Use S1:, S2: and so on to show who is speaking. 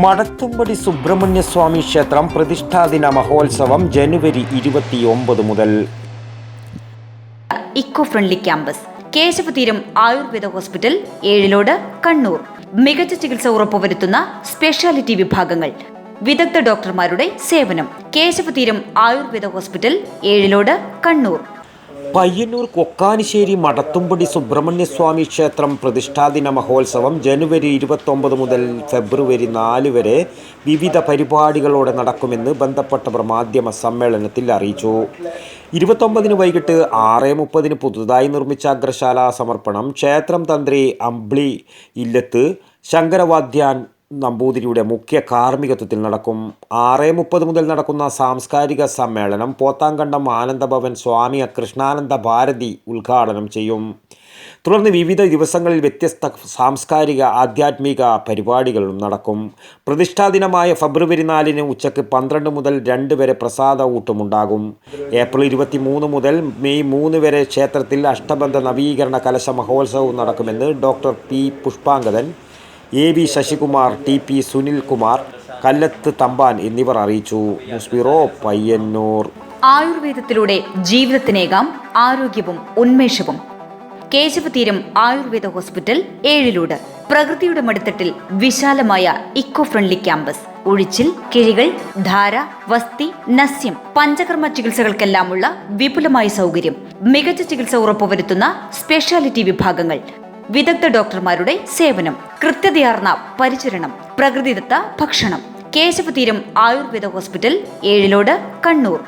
S1: മടത്തുംപടി സുബ്രഹ്മണ്യസ്വാമി ക്ഷേത്രം പ്രതിഷ്ഠാദിന മഹോത്സവം ജനുവരി ഇരുപത്തിയൊമ്പത് മുതൽ.
S2: Eco friendly campus Keshavatheeram Ayurveda hospital Ezhilode Kannur. മികച്ച ചികിത്സ ഉറപ്പുവരുത്തുന്ന സ്പെഷ്യാലിറ്റി വിഭാഗങ്ങൾ വിദഗ്ധ ഡോക്ടർമാരുടെ സേവനം കേശവതീരം ആയുർവേദ ഹോസ്പിറ്റൽ ഏഴിലോട് കണ്ണൂർ.
S1: പയ്യന്നൂർ കൊക്കാനിശ്ശേരി മടത്തുംപടി സുബ്രഹ്മണ്യസ്വാമി ക്ഷേത്രം പ്രതിഷ്ഠാദിന മഹോത്സവം ജനുവരി ഇരുപത്തൊമ്പത് മുതൽ ഫെബ്രുവരി നാല് വരെ വിവിധ പരിപാടികളോടെ നടക്കുമെന്ന് ബന്ധപ്പെട്ടവർ മാധ്യമ സമ്മേളനത്തിൽ അറിയിച്ചു. ഇരുപത്തൊമ്പതിന് വൈകിട്ട് ആറ് മുപ്പതിന് പുതുതായി നിർമ്മിച്ച അഗ്രശാല സമർപ്പണം ക്ഷേത്രം തന്ത്രി അംബ്ലി ഇല്ലത്ത് ശങ്കരവാദ്യാൻ നമ്പൂതിരിയുടെ മുഖ്യ കാർമ്മികത്വത്തിൽ നടക്കും. ആറ് മുപ്പത് മുതൽ നടക്കുന്ന സാംസ്കാരിക സമ്മേളനം പോത്താങ്കണ്ടം ആനന്ദഭവൻ സ്വാമി കൃഷ്ണാനന്ദ ഭാരതി ഉദ്ഘാടനം ചെയ്യും. തുടർന്ന് വിവിധ ദിവസങ്ങളിൽ വ്യത്യസ്ത സാംസ്കാരിക ആധ്യാത്മിക പരിപാടികളും നടക്കും. പ്രതിഷ്ഠാ ദിനമായ ഫെബ്രുവരി നാലിന് ഉച്ചയ്ക്ക് പന്ത്രണ്ട് മുതൽ രണ്ട് വരെ പ്രസാദ ഊട്ടുമുണ്ടാകും. ഏപ്രിൽ ഇരുപത്തി മൂന്ന് മുതൽ മെയ് മൂന്ന് വരെ ക്ഷേത്രത്തിൽ അഷ്ടബന്ധ നവീകരണ കലശ മഹോത്സവവും നടക്കുമെന്ന് doctor P. Pushpangadan A V Sasikumar T P Sunilkumar Kallath Thampan എന്നിവർ അറിയിച്ചു. മുസ്ബിറോ പയ്യന്നൂർ.
S2: ആയുർവേദത്തിലൂടെ ജീവിതത്തിനേകാം ആരോഗ്യവും ഉന്മേഷവും. കേശവതീരം ആയുർവേദ ഹോസ്പിറ്റൽ ഏഴിലൂട്. പ്രകൃതിയുടെ മടുത്തട്ടിൽ വിശാലമായ ഇക്കോ ഫ്രണ്ട്ലി ക്യാമ്പസ്. ഒഴിച്ചിൽ കിഴികൾ ധാര വസ്തി നസ്യം പഞ്ചകർമ്മ ചികിത്സകൾക്കെല്ലാമുള്ള വിപുലമായ സൗകര്യം. മികച്ച ചികിത്സ ഉറപ്പുവരുത്തുന്ന സ്പെഷ്യാലിറ്റി വിഭാഗങ്ങൾ. വിദഗ്ധ ഡോക്ടർമാരുടെ സേവനം. കൃത്യതയാർന്ന പരിചരണം പ്രകൃതിദത്ത ഭക്ഷണം. കേശവതീരം ആയുർവേദ ഹോസ്പിറ്റൽ ഏഴിലോട് കണ്ണൂർ.